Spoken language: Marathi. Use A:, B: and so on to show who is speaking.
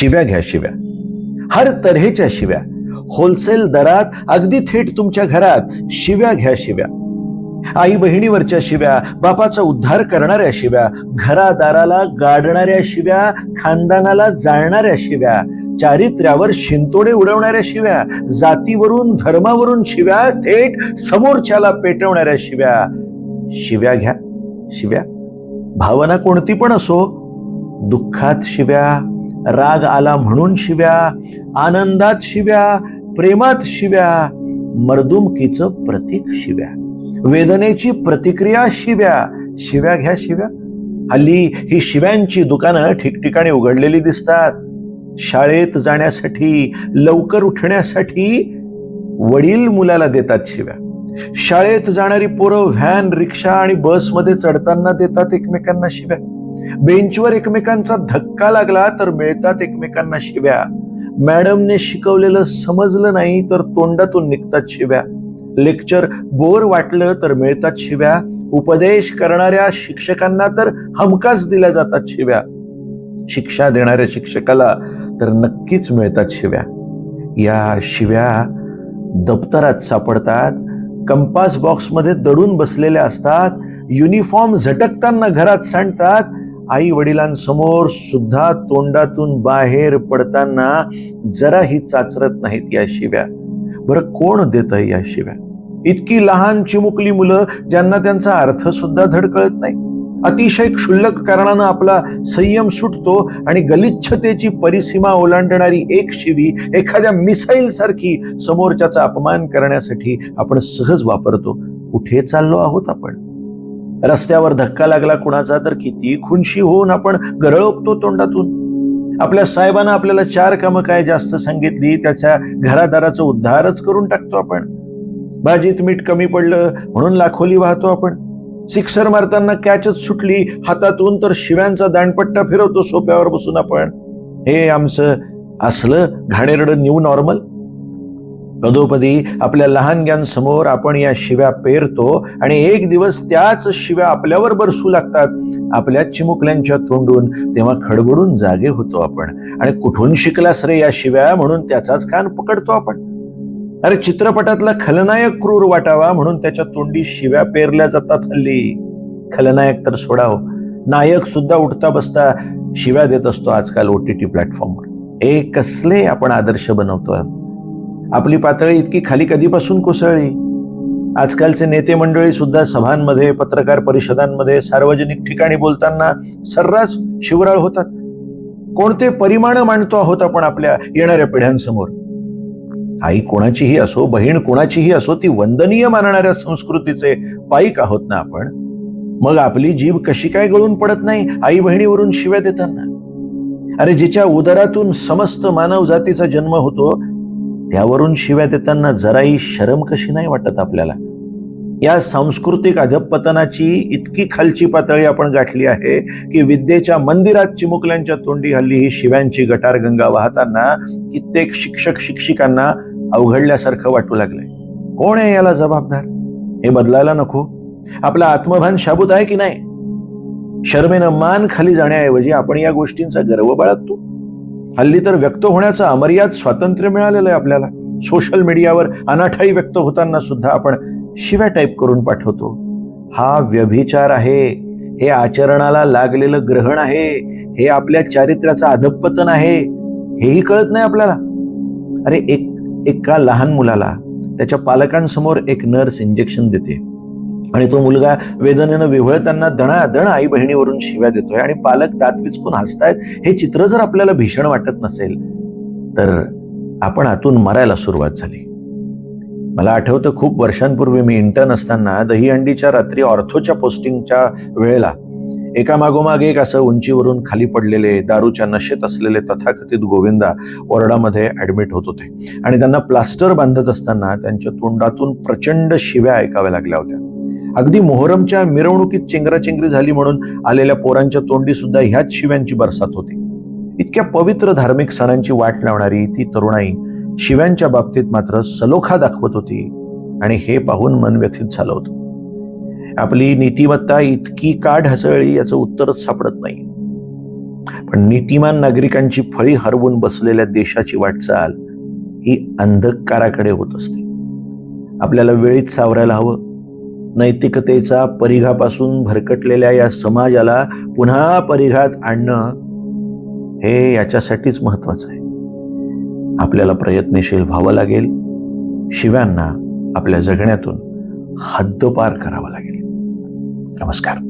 A: शिव्या घ्या शिव्या. हर तऱ्हेच्या शिव्या. होलसेल दरात अगदी थेट तुमच्या घरात शिव्या घ्या शिव्या. आई बहिणीवरच्या शिव्या बापाचा उद्धार करणाऱ्या शिव्या घरादाराला गाडणाऱ्या शिव्या खानदानाला जाळणाऱ्या शिव्या चारित्र्यावर शिंतोडे उडवणाऱ्या शिव्या जातीवरून धर्मावरून शिव्या थेट समोरच्याला पेटवणाऱ्या शिव्या. शिव्या घ्या शिव्या. भावना कोणती पण असो दुःखात शिव्या राग आला म्हणून शिव्या आनंदात शिव्या प्रेमात शिव्या मर्दुमकीचं प्रतीक शिव्या. वेदनेची प्रतिक्रिया शिव्या शिव्या घ्या शिव्या. हल्ली ही शिव्यांची दुकानं ठिकठिकाणी उघडलेली दिसतात. शाळेत जाण्यासाठी लवकर उठण्यासाठी वडील मुलाला देतात शिव्या. शाळेत जाणारी पोरं व्हॅन रिक्षा आणि बसमध्ये चढताना देतात एकमेकांना शिव्या. बेंचवर एकमेकांचा धक्का लागला तर मिळतात एकमेकांना शिव्या. मॅडमने शिकवलेलं समजलं नाही तर तोंडातून निघतात शिव्या. लेक्चर बोर वाटलं तर मिळतात शिव्या. उपदेश करणाऱ्या शिक्षकांना तर हमखास दिल्या जातात शिव्या. शिक्षा देणाऱ्या शिक्षकाला तर नक्कीच मिळतात शिव्या. या शिव्या दप्तरात सापडतात कंपास बॉक्समध्ये दडून बसलेल्या असतात युनिफॉर्म झटकताना घरात सांडतात आई वडिलांसमोर सुद्धा तोंडातून बाहेर पडताना जराही चाचरत नाहीत या शिव्या. बरं कोण देत या शिव्या? इतकी लहान चिमुकली मुलं ज्यांना त्यांचा अर्थ सुद्धा धड कळत नाही. अतिशय क्षुल्लक कारणानं आपला संयम सुटतो आणि गलिच्छतेची परिसीमा ओलांडणारी एक शिवी एखाद्या मिसाईल सारखी समोरच्याचा अपमान करण्यासाठी आपण सहज वापरतो. कुठे चाललो आहोत आपण? रस्त्यावर धक्का लागला कुणाचा तर किती खुनशी होऊन आपण गरळकतो तोंडातून. आपल्या साहेबांना आपल्याला चार कामं काय जास्त सांगितली त्याच्या घरादाराचा उद्धारच करून टाकतो आपण. भाजीत मीठ कमी पडलं म्हणून लाखोली वाहतो आपण. सिक्सर मारताना कॅचच सुटली हातातून तर शिव्यांचा दांडपट्टा फिरवतो सोप्यावर बसून आपण. हे आमचं असलं घाणेरडं न्यू नॉर्मल. पदोपदी आपल्या लहानग्यांसमोर आपण या शिव्या पेरतो आणि एक दिवस त्याच शिव्या आपल्यावर बरसू लागतात. आपल्या चिमुकल्यांच्या तोंडून तेव्हा खडबडून जागे होतो आपण. आणि कुठून शिकलास रे या शिव्या? म्हणून त्याचाच कान पकडतो आपण. अरे चित्रपटातला खलनायक क्रूर वाटावा म्हणून त्याच्या तोंडी शिव्या पेरल्या जातात हल्ली. खलनायक तर सोडाव हो. नायक सुद्धा उठता बसता शिव्या देत असतो आजकाल ओ टी टी प्लॅटफॉर्मवर. हे कसले आपण आदर्श बनवतोय? आपली पातळी इतकी खाली कधीपासून कोसळली? आजकालचे नेते मंडळी सुद्धा सभांमध्ये पत्रकार परिषदांमध्ये सार्वजनिक ठिकाणी बोलताना सर्रास शिवराळ होतात. कोणते परिमाण मांडतो आहोत आपण आपल्या येणाऱ्या पिढ्यांसमोर? आई कोणाचीही असो बहीण कोणाचीही असो ती वंदनीय मानणाऱ्या संस्कृतीचे पाईक आहोत ना आपण? मग आपली जीभ कशी काय गळून पडत नाही आई बहिणीवरून शिव्या देताना? अरे जिच्या उदरातून समस्त मानव जातीचा जन्म होतो त्यावरून शिव्या देताना जराही शरम कशी नाही वाटत आपल्याला? या सांस्कृतिक अधपतनाची इतकी खालची पातळी आपण गाठली आहे की विद्येच्या मंदिरात चिमुकल्यांच्या तोंडी हल्ली ही शिव्यांची गटारगंगा वाहताना कित्येक शिक्षक शिक्षिकांना अवघडल्यासारखं वाटू लागलंय. कोण आहे याला जबाबदार? हे बदलायला नको. आपला आत्मभान शाबूत आहे की नाही? शर्मेनं मान खाली जाण्याऐवजी आपण या गोष्टींचा गर्व बाळगतो. हल्ली तर व्यक्त होण्याचं अमर्याद स्वातंत्र्य मिळालेलं आहे आपल्याला. सोशल मीडियावर अनाठाई व्यक्त होताना सुद्धा आपण शिव्या टाईप करून पाठवतो. हा व्यभिचार आहे. हे आचरणाला लागलेलं ग्रहण आहे. हे आपल्या चारित्र्याचं अधपतन आहे. हेही कळत नाही आपल्याला. अरे एक एका लहान मुलाला त्याच्या पालकांसमोर एक नर्स इंजेक्शन देते. आणि तो मुलगा वेदनेनं विव्हळताना दणादण आई बहिणीवरून शिव्या देतोय आणि पालक दात विचकून हसतायत हे चित्र जर आपल्याला भीषण वाटत नसेल तर आपण आतून मरायला सुरुवात झाली. मला आठवतं खूप वर्षांपूर्वी मी इंटर्न असताना दहीहंडीच्या रात्री ऑर्थोच्या पोस्टिंगच्या वेळेला एका मागोमाग एक असं उंचीवरून खाली पडलेले दारूच्या नशेत असलेले तथाकथित गोविंदा वॉर्डामध्ये ऍडमिट होत होते. आणि त्यांना प्लास्टर बांधत असताना त्यांच्या तोंडातून प्रचंड शिव्या ऐकाव्या लागल्या होत्या. अगदी मोहरमच्या मिरवणुकीत चेंगराचेंगरी झाली म्हणून आलेल्या पोरांच्या तोंडी सुद्धा ह्याच शिव्यांची बरसात होती. इतक्या पवित्र धार्मिक सणांची वाट लावणारी ती तरुणाई शिव्यांच्या बाबतीत मात्र सलोखा दाखवत होती आणि हे पाहून मन व्यथित झालं होतं. आपली नीतिमत्ता इतकी का ढासळली याचं उत्तरच सापडत नाही. पण नीतिमान नागरिकांची फळी हरवून बसलेल्या देशाची वाटचाल ही अंधकाराकडे होत असते. आपल्याला वेळीच सावरायला हवं. नैतिकतेचा परिघापासून भरकटलेल्या या समाजाला पुन्हा परिघात आणणं हे याच्यासाठीच महत्वाचं आहे. आपल्याला प्रयत्नशील व्हावं लागेल. शिव्यांना आपल्या जगण्यातून हद्दपार करावं लागेल. नमस्कार.